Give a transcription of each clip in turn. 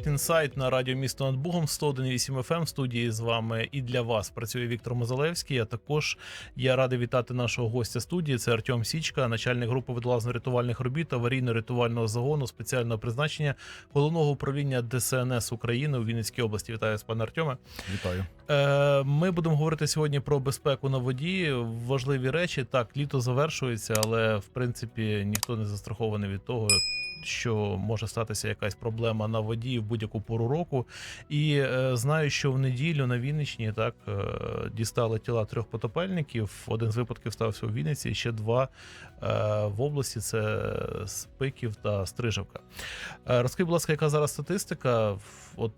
Проект інсайт на радіо місто над Бугом 101,8 FM. В студії з вами і для вас працює Віктор Мозалевський. А також я радий вітати нашого гостя студії. Це Артем Січка, начальник групи відлазно-рятувальних робіт аварійно-рятувального загону спеціального призначення головного управління ДСНС України у Вінницькій області. Вітаю вас, пане Артеме. Вітаю. Е, Ми будемо говорити сьогодні про безпеку на воді. Важливі речі. Так, літо завершується, але в принципі ніхто не застрахований від того. Що може статися якась проблема на воді в будь-яку пору року, і е, знаю, що в неділю на Вінничні так е, дістали тіла трьох потопельників. Один з випадків стався у Вінниці, ще два е, в області: це Спиків та Стрижевка. Е, розкажіть, будь ласка, яка зараз статистика? От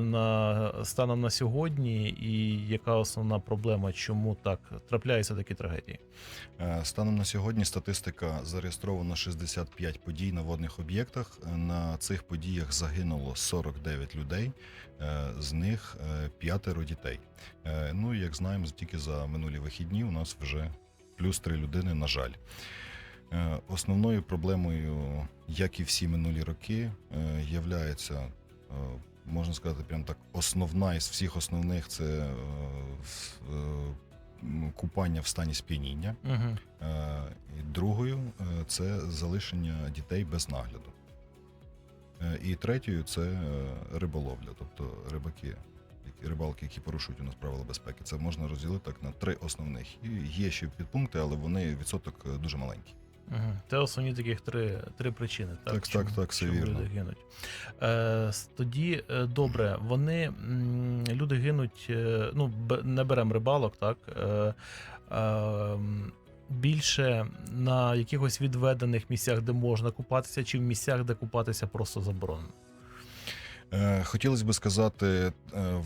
на станом на сьогодні, і яка основна проблема, чому так трапляються такі трагедії? Станом на сьогодні статистика зареєстровано 65 подій на водних об'єктах. Е, На цих подіях загинуло 49 людей, е, з них е, п'ятеро дітей. Е, Ну як знаємо, тільки за минулі вихідні у нас вже плюс три людини, на жаль. Основною проблемою, як і всі минулі роки, являється, можна сказати, прям так, основна із всіх основних це купання в стані сп'яніння. Угу. Другою е, це залишення дітей без нагляду. Е, І третьою це риболовля, тобто рибаки, рибалки, які порушують у нас правила безпеки. Це можна розділити так на три основних. Є ще підпункти, але вони відсоток дуже маленький. Угу. Це основні таких три, три причини. Так, Так, так, так, все чому вірно. люди гинуть. Е, тоді е, добре, вони люди гинуть. е, Ну, не беремо рибалок, так. Е, е, Більше на якихось відведених місцях, де можна купатися, чи в місцях, де купатися просто заборонено. Е, Хотілося б сказати, е,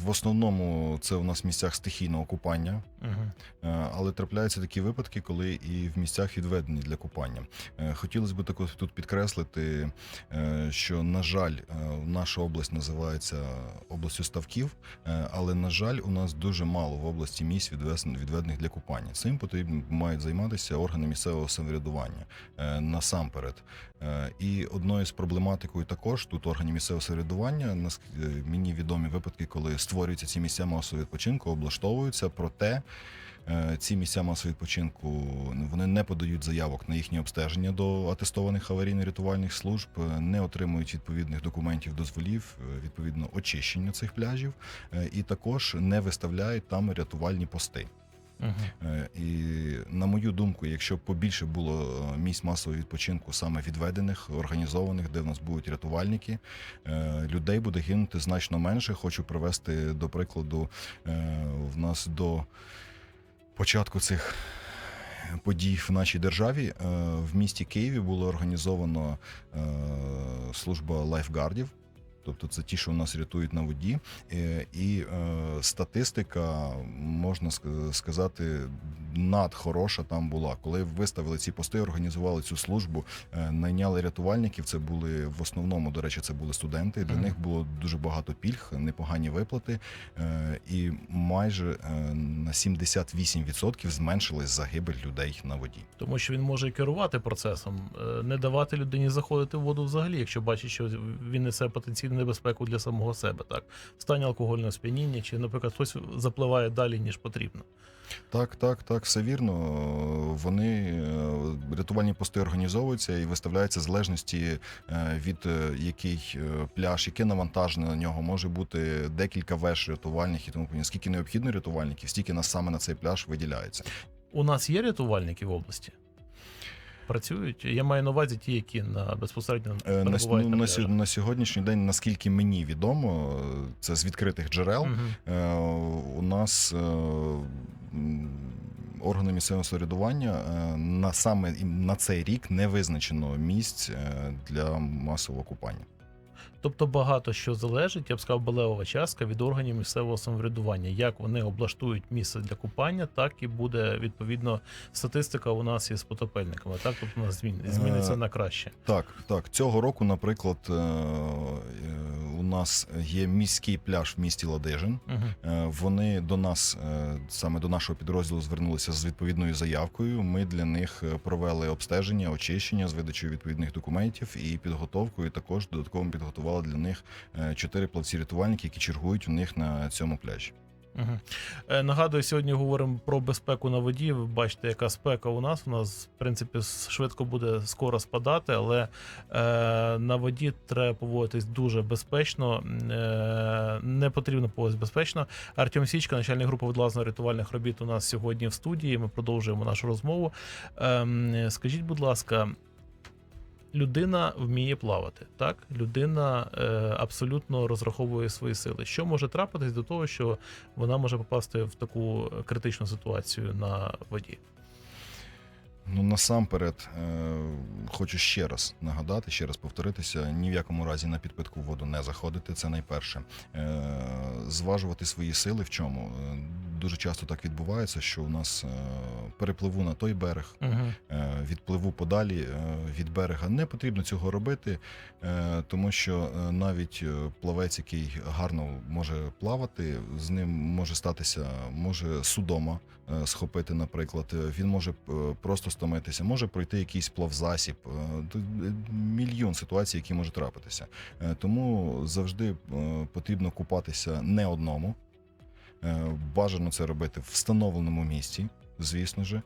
в основному це у нас в місцях стихійного купання. Угу. Е, Але трапляються такі випадки, коли і в місцях відведені для купання. Хотілося б також тут підкреслити, що на жаль, наша область називається областю ставків, але на жаль, у нас дуже мало в області місць відведених для купання. Цим потрібно мають займатися органи місцевого самоврядування насамперед. І одною з проблематикою також тут органів місцевого самоврядування е, мені відомі випадки, коли створюються ці місця масового відпочинку, облаштовуються, проте е, ці місця масового відпочинку ну, вони не подають заявок на їхнє обстеження до атестованих аварійно-рятувальних служб, е, не отримують відповідних документів, дозволів, відповідно очищення цих пляжів, і також не виставляють там рятувальні пости. Угу. І на мою думку, якщо побільше було е, місць масового відпочинку, саме відведених, організованих, де в нас будуть рятувальники, е, людей буде гинути значно менше. Хочу привести до прикладу, в нас до початку цих. Подій в нашій державі в місті Києві було організовано служба лайфгардів, тобто це ті, що у нас рятують на воді. Е, І е, статистика, можна сказати, надхороша там була. Коли виставили ці пости, організували цю службу, е, найняли рятувальників. Це були в основному, до речі, це були студенти. Для Мгм. них було дуже багато пільг, непогані виплати, е, і майже е, на 78% зменшилась загибель людей на воді. Тому що він може керувати процесом, не давати людині заходити в воду взагалі, якщо бачить, що він несе потенційну небезпеку для самого себе, так в стані алкогольного сп'яніння, чи, наприклад, хтось запливає далі ніж потрібно. Так, так, так, все вірно. Вони е, рятувальні пости організовуються і виставляються в залежності е, від е, який пляж, яке навантаження на нього може бути декілька веж рятувальних і тому подібне. Скільки необхідно рятувальників, стільки нас саме на цей пляж виділяється. У нас є рятувальники в області. Працюють. Я маю на увазі ті, які на безпосередньо Е, На, перебувають на на, на сьогоднішній день, наскільки мені відомо, це з відкритих джерел. Угу. Е, У нас е, органи місцевого самоврядування е, на саме на цей рік не визначено місць для масового купання. Тобто багато що залежить, я б сказав, балеова частка від органів місцевого самоврядування. Як вони облаштують місце для купання, так і буде відповідно статистика у нас із потопельниками. Так, тобто у нас змін- зміниться Е, на краще. Так, так. Цього року, наприклад, е, е, нас є міський пляж в місті Ладижин. Угу. Вони до нас, е, саме до нашого підрозділу, звернулися з відповідною заявкою. Ми для них е, провели обстеження, очищення з видачею відповідних документів і підготовкою. Також додатково підготували для них чотири плавці-рятувальники, які чергують у них на цьому пляжі. Е, нагадую, сьогодні говоримо про безпеку на воді. Ви бачите, яка спека у нас. У нас, в принципі, швидко буде скоро спадати, але е, на воді треба поводитись дуже безпечно. Е, не потрібно поводитись безпечно. Артем Січка, начальник групи відлазно-рятувальних робіт, у нас сьогодні в студії. Ми продовжуємо нашу розмову. Ем, скажіть, будь ласка. Людина вміє плавати, так? Людина е, абсолютно розраховує свої сили. Що може трапитись до того, що вона може попасти в таку критичну ситуацію на воді? Ну насамперед е, хочу ще раз нагадати, ще раз повторитися: ні в якому разі на підпитку воду не заходити. Це найперше. Е, зважувати свої сили в чому. Дуже часто так відбувається, що у нас е, перепливу на той берег, Угу. відпливу подалі е, від берега. Не потрібно цього робити, тому що навіть плавець, який гарно може плавати, з ним може статися, може судома схопити, наприклад. Він може просто стомитися, може пройти якийсь плавзасіб. Мільйон ситуацій, які можуть трапитися. Тому завжди потрібно купатися не одному. Е, Бажано це робити в встановленому місці, звісно ж.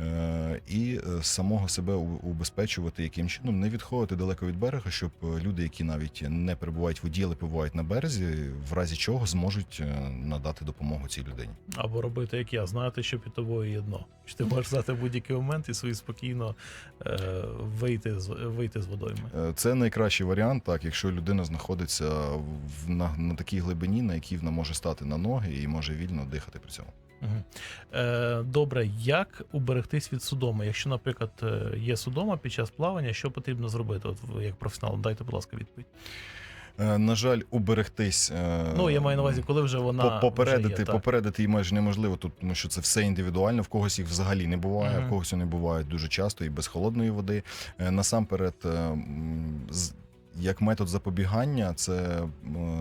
Е, І е, самого себе убезпечувати яким чином не відходити далеко від берега, щоб е, люди, які навіть не перебувають в воді, але перебувають на березі, в разі чого зможуть надати допомогу цій людині. Або робити як я, знати, що під тобою є дно. Що ти можеш знати будь-який момент і собі спокійно е, вийти, з, вийти з водойми. Це найкращий варіант, так, якщо людина знаходиться в, на, на такій глибині, на якій вона може стати на ноги і може вільно дихати при цьому. Е, добре, як уберегтись від судоми? Якщо, наприклад, е, є судома під час плавання, що потрібно зробити? От ви як професіонал, дайте, будь ласка, відповідь. Е, На жаль, уберегтись. Ну, я маю на увазі, коли вже вона попередити, вже є, попередити її майже неможливо, тут, тому що це все індивідуально. В когось їх взагалі не буває, Мгм. в когось вони бувають дуже часто і без холодної води. Насамперед, як метод запобігання, це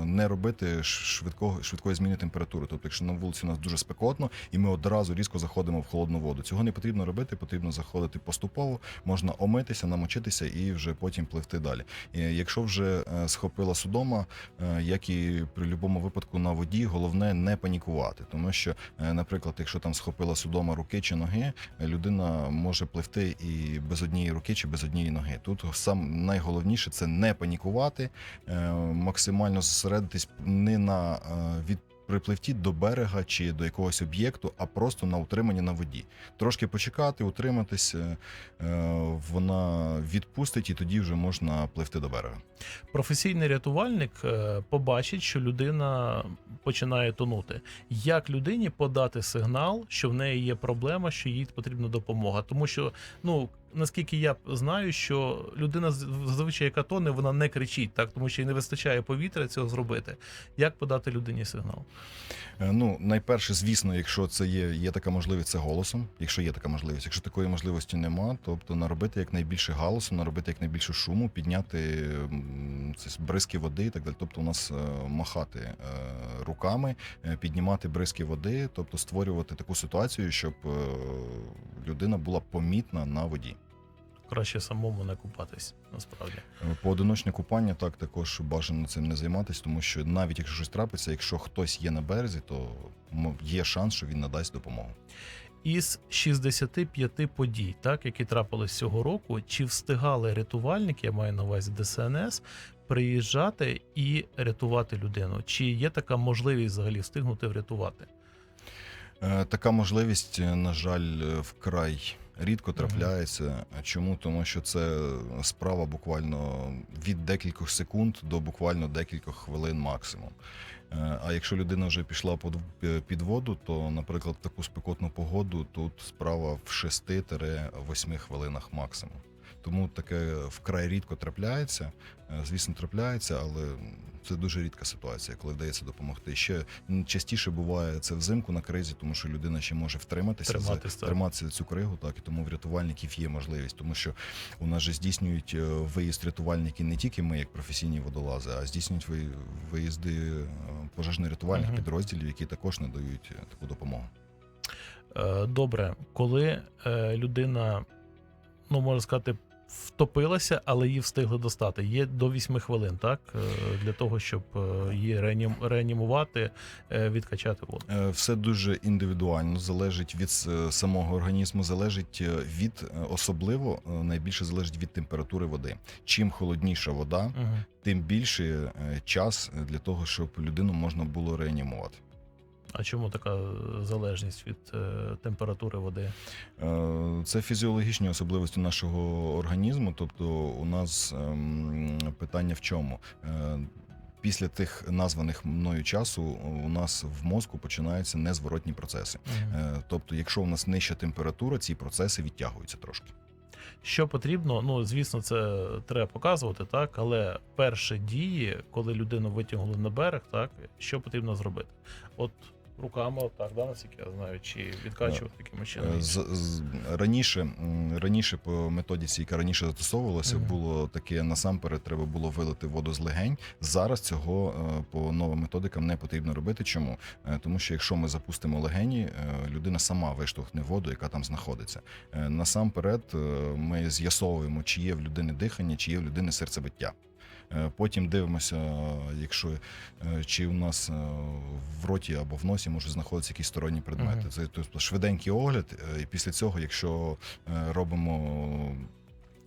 не робити швидкого швидкої зміни температури. Тобто, якщо на вулиці у нас дуже спекотно, і ми одразу різко заходимо в холодну воду. Цього не потрібно робити, потрібно заходити поступово, можна омитися, намочитися і вже потім пливти далі. І Якщо вже е, схопила судома, е, як і при будь-якому випадку на воді, головне не панікувати, тому що, е, наприклад, якщо там схопила судома руки чи ноги, е, людина може пливти і без однієї руки чи без однієї ноги. Тут сам найголовніше це не панікувати, е, максимально зосередитись не на е, від. Припливті до берега чи до якогось об'єкту, а просто на утриманні на воді. Трошки почекати, утриматись, е, вона відпустить, і тоді вже можна пливти до берега. Професійний рятувальник побачить, що людина починає тонути. Як людині подати сигнал, що в неї є проблема, що їй потрібна допомога? Тому що, ну наскільки я знаю, що людина зазвичай, яка тоне, вона не кричить, так тому що їй не вистачає повітря цього зробити. Як подати людині сигнал? Е, Ну, найперше, звісно, якщо це є, є така можливість, це голосом. Якщо є така можливість, якщо такої можливості нема, тобто наробити якнайбільше галасу, наробити якнайбільше шуму, підняти це бризки води і так далі. Тобто, у нас е, махати е, руками, піднімати бризки води, тобто створювати таку ситуацію, щоб людина була помітна на воді. Краще самому не купатись, насправді. Е, Поодиночне купання так також бажано цим не займатися, тому що навіть якщо щось трапиться, якщо хтось є на березі, то є шанс, що він надасть допомогу. Із 65 подій, так які трапились цього року, чи встигали рятувальники, я маю на увазі ДСНС, приїжджати і рятувати людину? Чи є така можливість взагалі встигнути врятувати? Е, Така можливість, е, на жаль, вкрай рідко трапляється. Чому? Тому що це справа буквально від декількох секунд до буквально декількох хвилин максимум. Е, А якщо людина вже пішла під воду, то, наприклад, в таку спекотну погоду тут справа в 6-8 хвилинах максимум. Тому таке вкрай рідко трапляється. Е, Звісно, трапляється, але Це дуже рідка ситуація, коли вдається допомогти. Ще частіше буває це взимку на кризі, тому що людина ще може втриматися, за- Триматись, так. триматися цю кригу, так і тому в рятувальників є можливість, тому що у нас же здійснюють е, виїзд рятувальники не тільки ми, як професійні водолази, а здійснюють ви- виїзди е, пожежно-рятувальних Мгм. підрозділів, які також надають таку допомогу. Добре, коли людина, ну можна сказати, втопилася, але її встигли достати. Є до 8 хвилин, так? Е, Для того, щоб е, її реанім- реанімувати, е, відкачати воду. Все дуже індивідуально, залежить від самого організму, залежить від особливо найбільше залежить від температури води. Чим холодніша вода, Угу. тим більше час для того, щоб людину можна було реанімувати. А чому така залежність від е, температури води? Е, Це фізіологічні особливості нашого організму. Тобто, у нас ем, питання в чому? Е, Після тих названих мною часу у нас в мозку починаються незворотні процеси. Е, Тобто, якщо у нас нижча температура, ці процеси відтягуються трошки. Що потрібно? Ну, звісно, це треба показувати, так, але перші дії, коли людину витягнули на берег, так, що потрібно зробити? От руками, отак, да, наскільки я знаю, чи відкачувати таким чином. Е, З, з, раніше, м, раніше по методиці, яка раніше застосовувалася, Мгм. було таке насамперед треба було вилити воду з легень. Зараз цього е, по новим методикам не потрібно робити. Чому? Е, Тому що якщо ми запустимо легені, е, людина сама виштовхне воду, яка там знаходиться. Е, Насамперед е, ми з'ясовуємо, чи є в людини дихання, чи є в людини серцебиття. Е, Потім дивимося, якщо е, чи у нас е, в роті або в носі можуть знаходитися якісь сторонні предмети. Мгм. Це тобто швиденький огляд, і після цього, якщо робимо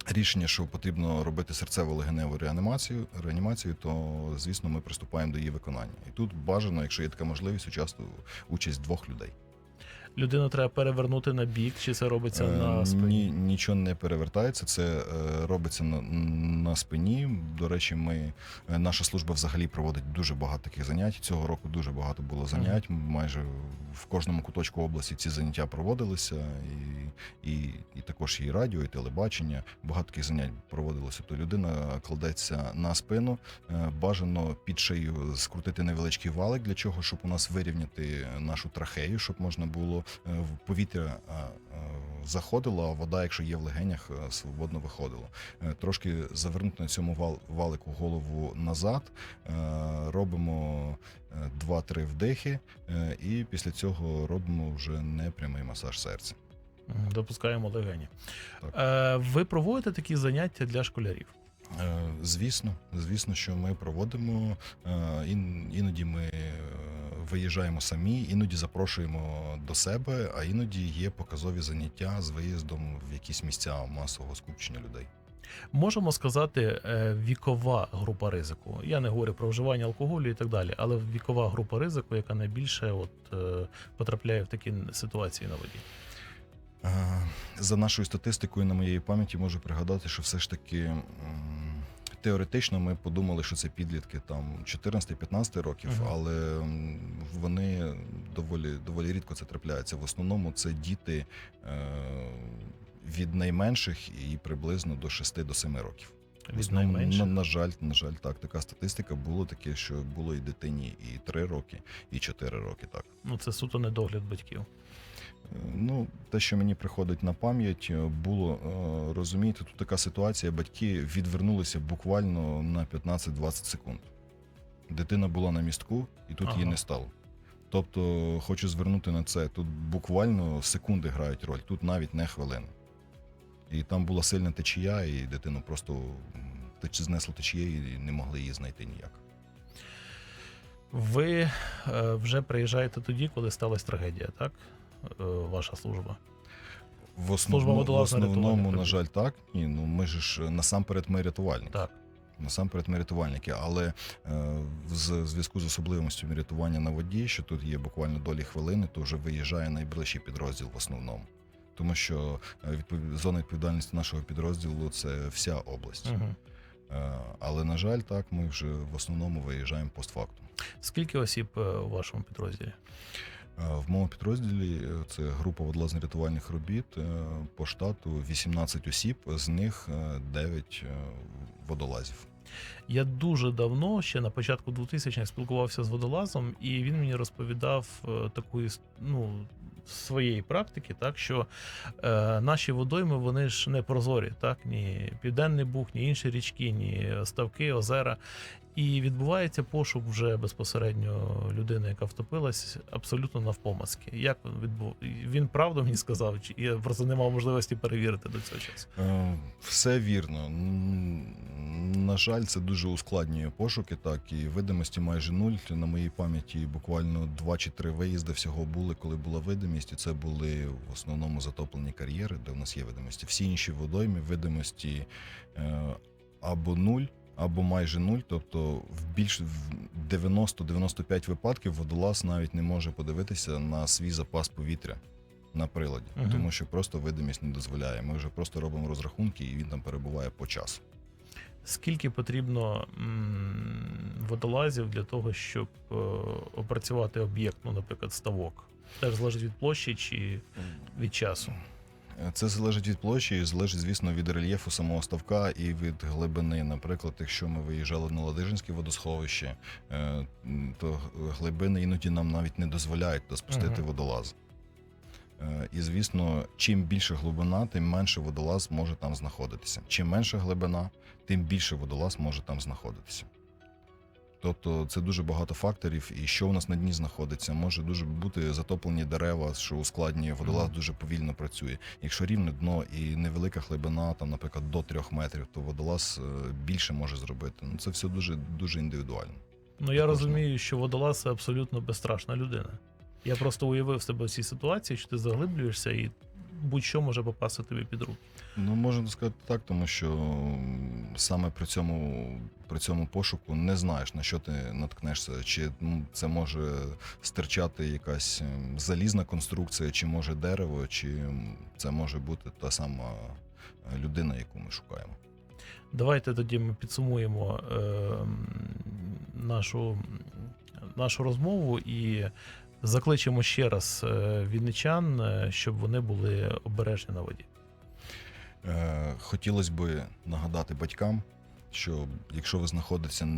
рішення, що потрібно робити серцево-легеневу реанімацію, реанімацію, то звісно ми приступаємо до її виконання. І тут бажано, якщо є така можливість, участь, участь двох людей. Людину треба перевернути на бік, чи це робиться Е, на спині? Ні, нічого не перевертається. Це е, робиться на, на спині. До речі, ми е, наша служба взагалі проводить дуже багато таких занять. Цього року дуже багато було занять. Майже в кожному куточку області ці заняття проводилися, і, і, і також і радіо, і телебачення. Багато таких занять проводилося. То людина кладеться на спину. е, Бажано під шию скрутити невеличкий валик для чого, щоб у нас вирівняти нашу трахею, щоб можна було в повітря а, а, заходило, а вода, якщо є в легенях, е, свободно виходила. Е, Трошки завернути на цьому вал, валику голову назад, е, робимо е, 2-3 вдихи, е, і після цього робимо вже непрямий масаж серця. Допускаємо легені. Так. Е, ви проводите такі заняття для школярів? Е, Звісно, звісно, що ми проводимо. е, Іноді ми е, виїжджаємо самі, іноді запрошуємо до себе, а іноді є показові заняття з виїздом в якісь місця масового скупчення людей. Можемо сказати, е, вікова група ризику. Я не говорю про вживання алкоголю і так далі, але вікова група ризику, яка найбільше от, е, потрапляє в такі ситуації на воді. Е, За нашою статистикою, на моєї пам'яті, можу пригадати, що все ж таки теоретично ми подумали, що це підлітки там 14-15 років, Мгм. але вони доволі доволі рідко це трапляється. В основному це діти е, від найменших і приблизно до 6 до 7 років. Від основному, найменших. на, на жаль, на жаль, так. Така статистика було таке, що було і дитині і 3 роки, і 4 роки. Так. Ну, це суто недогляд батьків. Ну, те, що мені приходить на пам'ять, е, було е, розумієте, тут така ситуація. Батьки відвернулися буквально на 15-20 секунд. Дитина була на містку, і тут її не стало. Тобто, хочу звернути на це. Тут буквально секунди грають роль, тут навіть не хвилини. І там була сильна течія, і дитину просто знесло течією і не могли її знайти ніяк. Ви е, вже приїжджаєте тоді, коли сталася трагедія, так? Е, ваша служба. В основному, в основному на жаль, так. Ні, ну ми ж насамперед ми рятувальники. Так. Насамперед ми рятувальники, але е, в зв'язку з особливостями рятування на воді, що тут є буквально долі хвилини, то вже виїжджає найближчий підрозділ в основному. Тому що е, відпов- зона відповідальності нашого підрозділу це вся область. Угу. Е, але на жаль, так ми вже в основному виїжджаємо постфактум. Скільки осіб у вашому підрозділі? Е, В моєму підрозділі е, це група водолазно-рятувальних робіт е, по штату 18 осіб, з них 9 водолазів. Я дуже давно, ще на початку 2000-х, спілкувався з водолазом, і він мені розповідав таку ну, своєї практики, так що е, наші водойми вони ж не прозорі, так ні Південний Буг, ні інші річки, ні ставки, озера. І відбувається пошук вже безпосередньо людини, яка втопилась, абсолютно навпомацьки. Як він відбув? Він правду мені сказав, чи я просто не мав можливості перевірити до цього часу. Е, Все вірно. На жаль, це дуже ускладнює пошуки, так і видимості майже нуль. На моїй пам'яті буквально два чи три виїзди всього були, коли була видимість, і це були в основному затоплені кар'єри, де в нас є видимості. Всі інші водойми видимості е, або нуль. Або майже нуль, тобто в більш в 90-95 випадків водолаз навіть не може подивитися на свій запас повітря на приладі, Мгм. тому що просто видимість не дозволяє. Ми вже просто робимо розрахунки, і він там перебуває по часу. Скільки потрібно водолазів для того, щоб е, опрацювати об'єкт, ну, наприклад, ставок? Теж залежить від площі чи від часу. Це залежить від площі, і залежить, звісно, від рельєфу самого ставка і від глибини. Наприклад, якщо ми виїжджали на Ладижинське водосховище, е, то глибини іноді нам навіть не дозволяють спустити Мгм. водолаз. Е, І звісно, чим більше глибина, тим менше водолаз може там знаходитися. Чим менша глибина, тим більше водолаз може там знаходитися. Тобто це дуже багато факторів, і що у нас на дні знаходиться, може дуже бути затоплені дерева, що ускладнює водолаз дуже повільно працює. Якщо рівне дно і невелика глибина, там, наприклад, до трьох метрів, то водолаз е, більше може зробити. Ну це все дуже дуже індивідуально. Ну я розумію, що водолаз це абсолютно безстрашна людина. Я просто уявив себе в цій ситуації, що ти заглиблюєшся і будь-що може попасти тобі під руки. Ну, можна сказати так, тому що саме при цьому, при цьому пошуку не знаєш, на що ти наткнешся, чи це може стирчати якась залізна конструкція, чи може дерево, чи це може бути та сама е, людина, яку ми шукаємо. Давайте тоді ми підсумуємо е, нашу, нашу розмову і закличемо ще раз е, вінничан, е, щоб вони були обережні на воді. Е, Хотілося б нагадати батькам, що якщо ви знаходитеся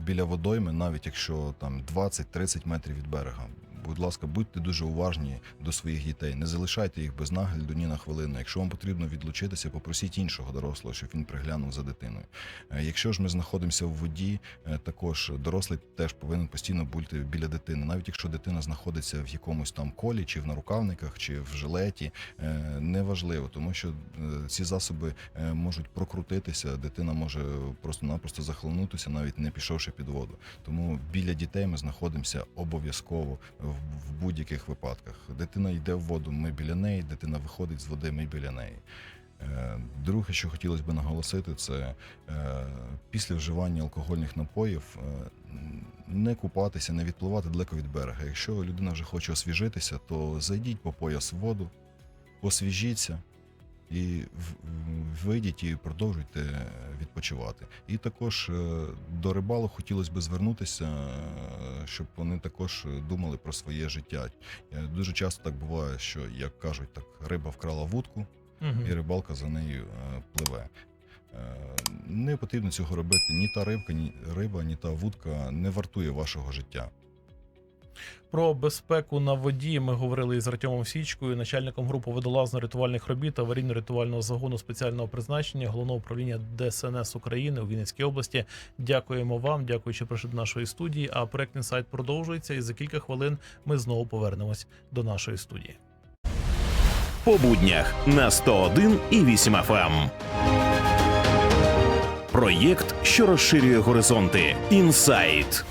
біля водойми, навіть якщо там 20-30 метрів від берега, будь ласка, будьте дуже уважні до своїх дітей. Не залишайте їх без нагляду ні на хвилину. Якщо вам потрібно відлучитися, попросіть іншого дорослого, щоб він приглянув за дитиною. Е, Якщо ж ми знаходимося в воді, е, також дорослий теж повинен постійно бути біля дитини. Навіть якщо дитина знаходиться в якомусь там колі, чи в нарукавниках, чи в жилеті, е, неважливо, тому що ці засоби можуть прокрутитися, дитина може просто-напросто захлинутися, навіть не пішовши під воду. Тому біля дітей ми знаходимося обов'язково в, будь-яких випадках. Дитина йде в воду, ми біля неї, дитина виходить з води, ми біля неї. Е, Друге, що хотілося б наголосити, це е, після вживання алкогольних напоїв е, не купатися, не відпливати далеко від берега. Якщо людина вже хоче освіжитися, то зайдіть по пояс в воду, освіжіться і вийдіть і продовжуйте відпочивати. І також е, до рибалок хотілося б звернутися, е, щоб вони також думали про своє життя. Е, Дуже часто так буває, що, як кажуть, так риба вкрала вудку, Мгм. і рибалка за нею пливе. Не потрібно цього робити. Ні та рибка, ні риба, ні та вудка не вартує вашого життя. Про безпеку на воді ми говорили із Артемом Січкою, начальником групи водолазно-рятувальних робіт аварійно-рятувального загону спеціального призначення головного управління ДСНС України у Вінницькій області. Дякуємо вам, дякую, що прийшли до нашої студії. А проект інсайт продовжується. І за кілька хвилин ми знову повернемось до нашої студії. По буднях на 101 і 8 FM. Проєкт, що розширює горизонти. Інсайт.